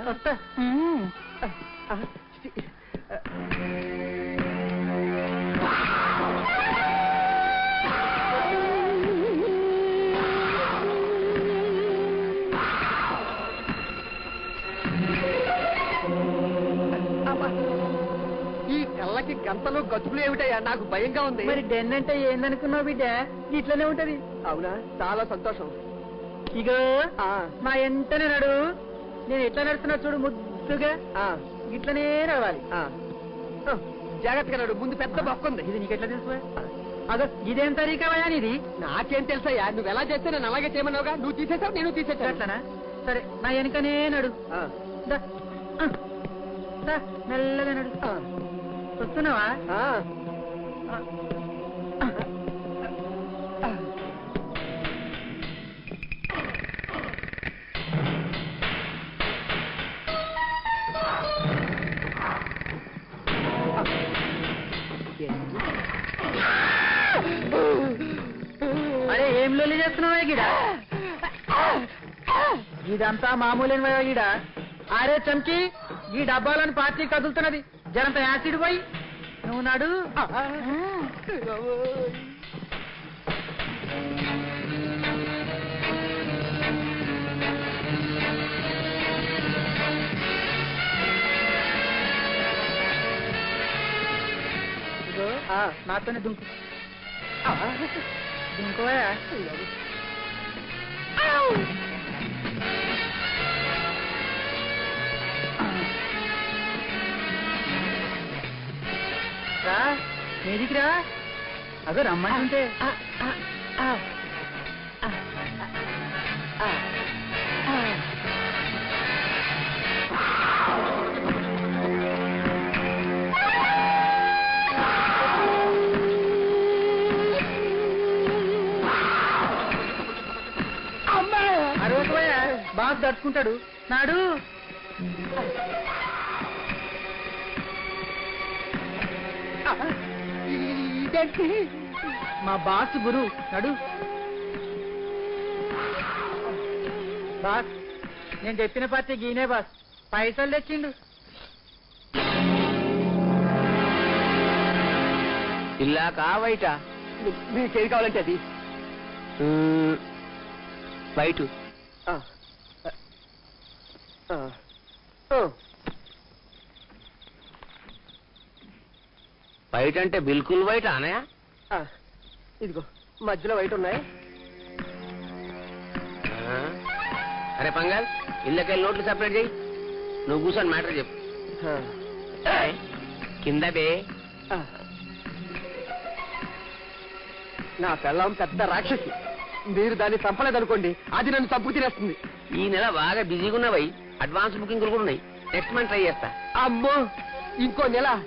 వస్తా. ఈ కళ్ళకి గంతలు గతుకులు ఏమిటయ్యా? నాకు భయంగా ఉంది. మరి డెన్ అంటే ఏందనుకున్నావు బిడ్డ? ఇట్లనే ఉంటది. అవునా? చాలా సంతోషం. ఇగో ఆ, మా ఎంతనే నడు. నేను ఎట్లా నడుస్తున్నా చూడు ముద్దుగా? ఇట్లనే నడవాలి. జాగ్రత్తగా నడు ముందు పెద్ద బొక్కుంది ఇది నీకు ఎట్లా తెలుసు? అదో ఇదేం తరీకమయ్యా నీది? నాకేం తెలుసయ్యా నువ్వు ఎలా చేస్తే నేను అలాగే చేయమన్నావుగా? నువ్వు తీసేసావు నేను తీసేసాను. అట్లనా సరే నా వెనకనే నడు. మెల్లగా నడు. వస్తున్నావా? అరే ఏం లొల్లి చేస్తున్నావా గిడ? ఇదంతా మామూలేని గిడ. అరే చంకి ఈ డబ్బాలను పార్టీ కదులుతున్నది. జరంత యాసిడ్ పోయి. నువ్వు నాడు. నాతోనే దుంకు. ఆ. దుంకోయా రా మీదికి రా అదో రమ్మంటుంటే. బాగా దడుచుకుంటాడు నాడు. ఇదేంటి? మా బాస్ గురు నడు. బాస్ నేను చెప్పిన పార్టీ గీనే బాస్. పైసలు తెచ్చిండు. ఇల్లా కావైట. మీకేది కావాలంటే అది. బయట. బయట అంటే బిల్కుల్ బయట అనయా ఆ. ఇదిగో మధ్యలో వైట్ ఉన్నాయి. అరే పంగల్ ఇళ్ళకెళ్ళి నోట్లు సపరేట్ చేయి. నువ్వు కూర్చొని మ్యాటర్ చెప్పు. కింద బే. నా పెళ్ళం పెద్ద రాక్షసి. మీరు దాన్ని చంపలేదనుకోండి అది నన్ను చంపు తినేస్తుంది ఈ నెల బాగా బిజీగా ఉన్నవై అడ్వాన్స్ బుకింగ్లు కూడా ఉన్నాయి. నెక్స్ట్ మంత్ ట్రై చేస్తా. అమ్మో! ఇంకో నెల.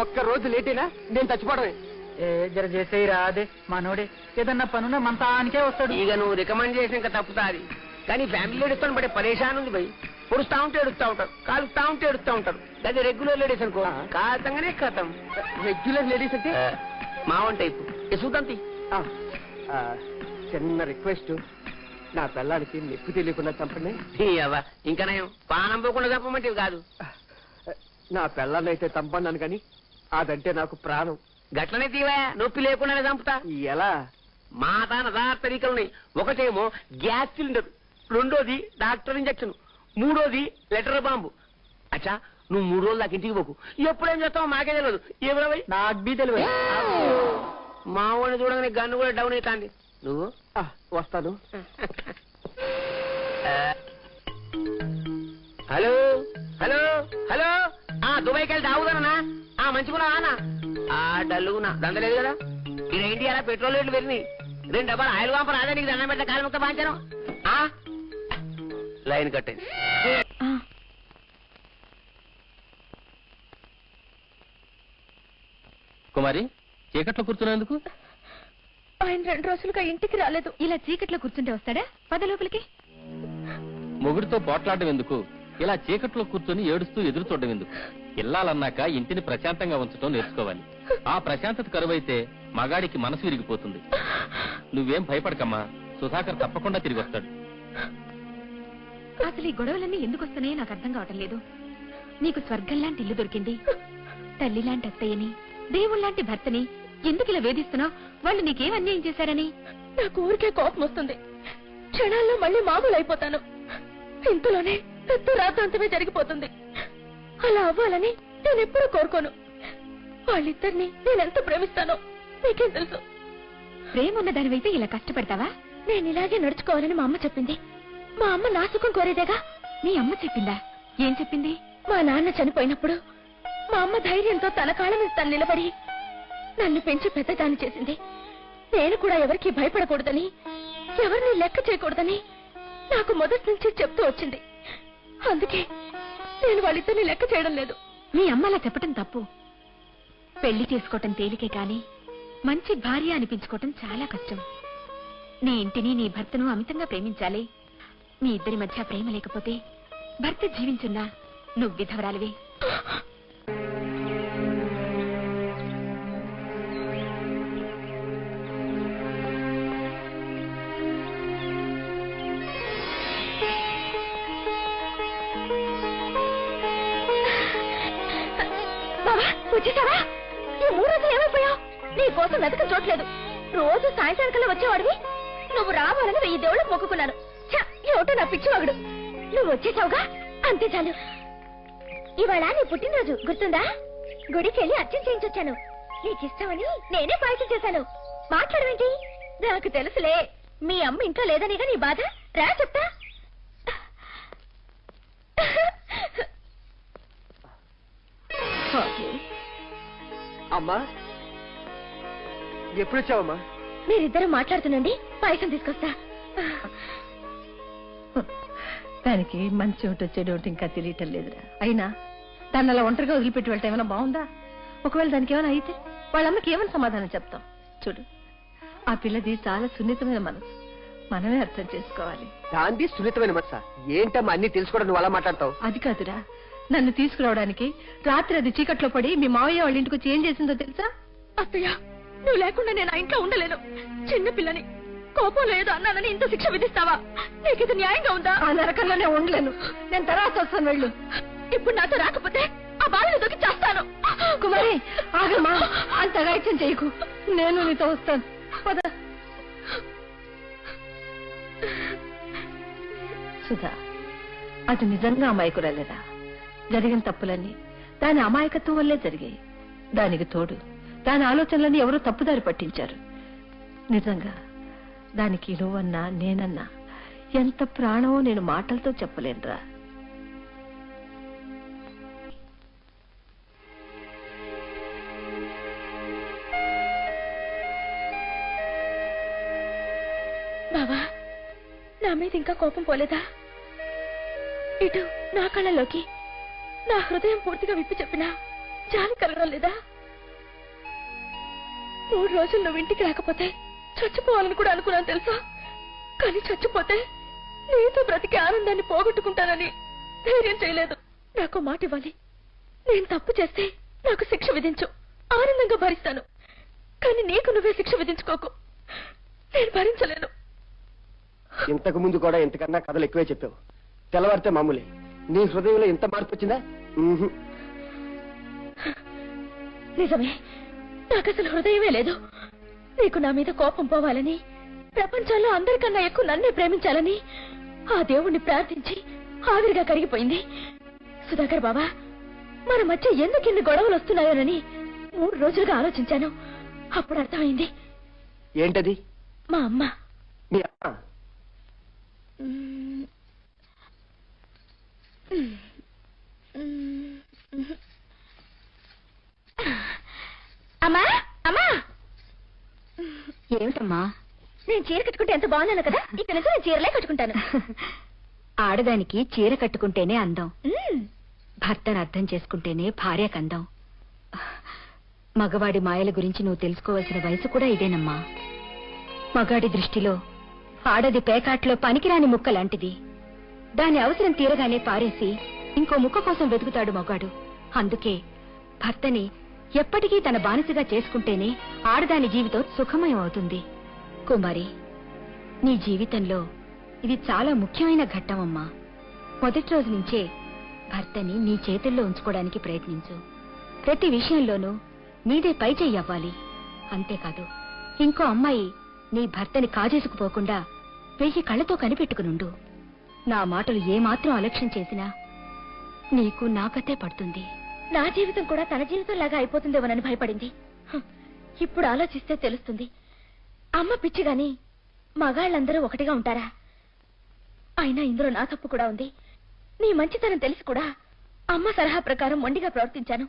ఒక్క రోజు లేటైనా? నేను చచ్చిపోవడమే. ఏ జర చేసేయి రాదే మనోడే ఏదన్నా పనున్న మంతానికే వస్తాడు. ఇక నువ్వు రికమెండ్ చేసిన ఇంకా తప్పుతాది కానీ ఫ్యామిలీ లేడీస్ పడే పరేషాన్ ఉంది భయ్ పొడుస్తా ఉంటే ఎడుస్తా ఉంటారు కాలుస్తా ఉంటే ఎడుస్తా ఉంటారు అది రెగ్యులర్ లేడీస్ అనుకో. కాతంగానే కథం రెగ్యులర్ లేడీస్ అంటే? మావన్ టైపు. ఆ, చిన్న రిక్వెస్ట్. నా పిల్లాడికి నొప్పి తెలియకుండా చంపండి. ఇంకా నయం పానం పోకుండా చెప్పమంటే కాదు. నా పిల్లాన్ని అయితే చంపన్నాను కానీ అదంటే నాకు ప్రాణం. గట్లనే తీవా నొప్పి లేకుండానే చంపుతా. ఎలా? మా తాన ఉన్నాయి ఒకటేమో గ్యాస్ సిలిండర్ రెండోది డాక్టర్ ఇంజక్షన్ మూడోది లెటర్ బాంబు. అచ్చా నువ్వు మూడు రోజులు దాకా ఇంటికి పోకు. ఎప్పుడేం చేస్తావు మాకే తెలియదు ఎవరవై నాకు బీ తెలియదు మా వాడిని చూడగానే గన్ను కూడా డౌన్ అవుతాంది. నువ్వు? వస్తాను. హలో? హలో? హలో? ఆ దుబాయ్కి వెళ్తే ఆవుదానా ఆ మంచిగున్నా అన్న ఆ డల్లుగున్నా దందలేదు కదా? ఇక్కడ ఏంటి అలా పెట్రోల్ రేట్లు పెరిగినాయి. రెండు డబ్బాలు ఆయిల్ పంప రాదా నీకు దండం పెట్ట కాలు ముక్క బాంచాను. ఆ? లైన్ కట్టండి కుమారి చీకట్లో కూర్చున్నందుకు? ఆయన రెండు రోజులుగా ఇంటికి రాలేదు. ఇలా చీకట్లో కూర్చుంటే వస్తాడా? పద లోపలికి. మొగుడితో పోట్లాడడం ఎందుకు? ఇలా చీకట్లో కూర్చొని ఏడుస్తూ ఎదురు చూడడం ఎందుకు? ఇల్లాలన్నాక ఇంటిని ప్రశాంతంగా ఉంచడం నేర్చుకోవాలి. ఆ ప్రశాంతత కరువైతే మగాడికి మనసు విరిగిపోతుంది. నువ్వేం భయపడకమ్మా. సుధాకర్ తప్పకుండా తిరిగి వస్తాడు. అసలు ఈ గొడవలన్నీ ఎందుకు వస్తున్నాయో నాకు అర్థం కావటం లేదు. నీకు స్వర్గం లాంటి ఇల్లు దొరికింది. తల్లి లాంటి అత్తయ్యని దేవుళ్ళలాంటి భర్తని ఎందుకు ఇలా వేధిస్తున్నావు? వాళ్ళు నీకేం అన్యాయం చేశారని? నాకు ఊరికే కోపం వస్తుంది. క్షణాల్లో మళ్ళీ మామూలు అయిపోతాను. ఇంతలోనే పెద్ద రాతాంతమే జరిగిపోతుంది. అలా అవ్వాలని నేను ఎప్పుడూ కోరుకోను. వాళ్ళిద్దరిని నేనెంత ప్రేమిస్తానో మీకేం తెలుసు? ప్రేమ ఉన్న దానివైతే ఇలా కష్టపడతావా? నేను ఇలాగే నడుచుకోవాలని మా అమ్మ చెప్పింది. మా అమ్మ నా సుఖం కోరేదేగా? మీ అమ్మ చెప్పిందా? ఏం చెప్పింది? మా నాన్న చనిపోయినప్పుడు మా అమ్మ ధైర్యంతో తన కాళ్ళ మీద తను నిలబడి నన్ను పెంచి పెద్దదాన్ని చేసింది. నేను కూడా ఎవరికి భయపడకూడదని ఎవరిని లెక్క చేయకూడదని నాకు మొదటి నుంచి చెప్తూ వచ్చింది. అందుకే నేను వాళ్ళిద్దరిని లెక్క చేయడం లేదు. మీ అమ్మ అలా చెప్పటం తప్పు. పెళ్ళి చేసుకోవటం తేలికే కాని మంచి భార్య అనిపించుకోవటం చాలా కష్టం. నీ ఇంటిని నీ భర్తను అమితంగా ప్రేమించాలి. మీ ఇద్దరి మధ్య ప్రేమ లేకపోతే భర్త జీవించున్నా నువ్వు విధవరాలివే. వచ్చేసావా ఈ మూడు రోజులు ఏమైపోయావు? నీ కోసం వెతక చూడలేదు రోజు సాయంత్రానికల్లా వచ్చేవాడివి. నువ్వు రావాలని వెయ్యి దేవుళ్ళు మొక్కుకున్నాను ఛ, ఏమిటో నా పిచ్చివాగుడు. నువ్వు వచ్చేసావుగా? అంతే చాలు. ఇవాళ నీ పుట్టినరోజు గుర్తుందా? గుడికి వెళ్ళి అర్చన చేయించొచ్చాను. నీకిస్తామని నేనే పాయసం చేశాను. మాట్లాడవేంటి? నాకు తెలుసులే. మీ అమ్మ ఇంట్లో లేదనిగా నీ బాధ? రా చెప్తా. అమ్మా. ఎప్పుడు వచ్చావమ్మా మీరిద్దరూ మాట్లాడుతుండండి పాయసం తీసుకొస్తా. దానికి మంచి ఒకటి చెడు ఒకటి ఇంకా తెలియటం లేదురా. అయినా దాన్ని అలా ఒంటరిగా వదిలిపెట్టి వెళ్ళటం ఏమైనా బాగుందా? ఒకవేళ దానికి ఏమైనా అయితే వాళ్ళ అమ్మకి ఏమైనా సమాధానం చెప్తాం? చూడు ఆ పిల్లది చాలా సున్నితమైన మనసు. మనమే అర్థం చేసుకోవాలి. దాంది సున్నితమైన మనస? ఏంటమ్మా అన్ని తెలుసుకోవడం నువ్వు అలా మాట్లాడతావు? అది కాదురా. నన్ను తీసుకురావడానికి రాత్రి అది చీకట్లో పడి మీ మావయ్య వాళ్ళ ఇంటికి వచ్చి ఏం చేసిందో తెలుసా? అత్తయ్య నువ్వు లేకుండా నేను ఆ ఇంట్లో ఉండలేను. చిన్న పిల్లని కోపం లేదు అన్నానని ఇంత శిక్ష విధిస్తావా? నీకు ఇది న్యాయంగా ఉందా? ఆ నరకంలోనే ఉండలేను. నేను తర్వాత వస్తాను వెళ్ళు. ఇప్పుడు నాతో రాకపోతే ఆ బాలను దొరికి చేస్తాను. కుమారి ఆగమ్మా. అంత గాయత్యం చేయకు. నేను నీతో వస్తాను. పద. సుధా అది నిజంగా అమాయకురాలేదా? జరిగిన తప్పులన్నీ దాని అమాయకత్వం వల్లే జరిగాయి. దానికి తోడు దాని ఆలోచనలన్నీ ఎవరో తప్పుదారి పట్టించారు. నిజంగా దానికి నువ్వన్నా నేనన్నా ఎంత ప్రాణమో నేను మాటలతో చెప్పలేనురా. బావా నా మీద ఇంకా కోపం పోలేదా? ఇటు నా కళ్ళలోకి. నా హృదయం పూర్తిగా విప్పి చెప్పినా జాలి కలగడం లేదా? మూడు రోజులు నువ్వు ఇంటికి రాకపోతే చచ్చిపోవాలని కూడా అనుకున్నాను తెలుసా? కానీ చచ్చిపోతే నీతో బ్రతికే ఆనందాన్ని పోగొట్టుకుంటానని ధైర్యం చేయలేదు. నాకు మాట ఇవ్వాలి. నేను తప్పు చేస్తే నాకు శిక్ష విధించు. ఆనందంగా భరిస్తాను. కానీ నీకు నువ్వే శిక్ష విధించుకోకు. నేను భరించలేను. ఇంతకు ముందు కూడా ఇంతకన్నా కథలు ఎక్కువే చెప్పావు. తెల్లవారితే మామూలే. నీ హృదయంలో ఇంత మార్పు వచ్చిందా. నిజమే. నాకు అసలు హృదయమే లేదు. నీకు నా మీద కోపం పోవాలని ప్రపంచంలో అందరికన్నా ఎక్కువ నన్నే ప్రేమించాలని ఆ దేవుణ్ణి ప్రార్థించి ఆవిరిగా కరిగిపోయింది. సుధాకర్ బాబా మన మధ్య ఎందుకు ఇన్ని గొడవలు వస్తున్నాయోనని మూడు రోజులుగా ఆలోచించాను. అప్పుడు అర్థమైంది. ఏంటది? మా అమ్మ. మీ అమ్మ. అమ్మా అమ్మా. ఏమిటమ్మా? నేను చీర కట్టుకుంటే ఎంత బాగున్నాను కదా ఇక్కడ నుంచి నేను చీరలే కట్టుకుంటాను. ఆడదానికి చీర కట్టుకుంటేనే అందం. భర్తను అర్థం చేసుకుంటేనే భార్యకు అందం. మగవాడి మాయల గురించి నువ్వు తెలుసుకోవాల్సిన వయసు కూడా ఇదేనమ్మా. మగాడి దృష్టిలో ఆడది పేకాట్లో పనికిరాని ముక్క లాంటిది. దాని అవసరం తీరగానే పారేసి ఇంకో ముక్క కోసం వెతుకుతాడు మగాడు. అందుకే భర్తని ఎప్పటికీ తన బానిసగా చేసుకుంటేనే ఆడదాని జీవితం సుఖమయం అవుతుంది కుమారి నీ జీవితంలో ఇది చాలా ముఖ్యమైన ఘట్టమమ్మా. మొదటి రోజు నుంచే భర్తని నీ చేతుల్లో ఉంచుకోవడానికి ప్రయత్నించు. ప్రతి విషయంలోనూ నీదే పై చెయ్యి అవ్వాలి. అంతేకాదు ఇంకో అమ్మాయి నీ భర్తని కాజేసుకుపోకుండా వెయ్యి కళ్ళతో కనిపెట్టుకునుండు. నా మాటలు ఏమాత్రం అలక్ష్యం చేసినా నీకు నాకతే పడుతుంది. నా జీవితం కూడా తన జీవితం లాగా అయిపోతుందేమోనని భయపడింది. ఇప్పుడు ఆలోచిస్తే తెలుస్తుంది. అమ్మ పిచ్చి గాని మగాళ్ళందరూ ఒకటిగా ఉంటారా? అయినా ఇందులో నా తప్పు కూడా ఉంది. నీ మంచితనం తెలిసి కూడా అమ్మ సలహా ప్రకారం మొండిగా ప్రవర్తించాను.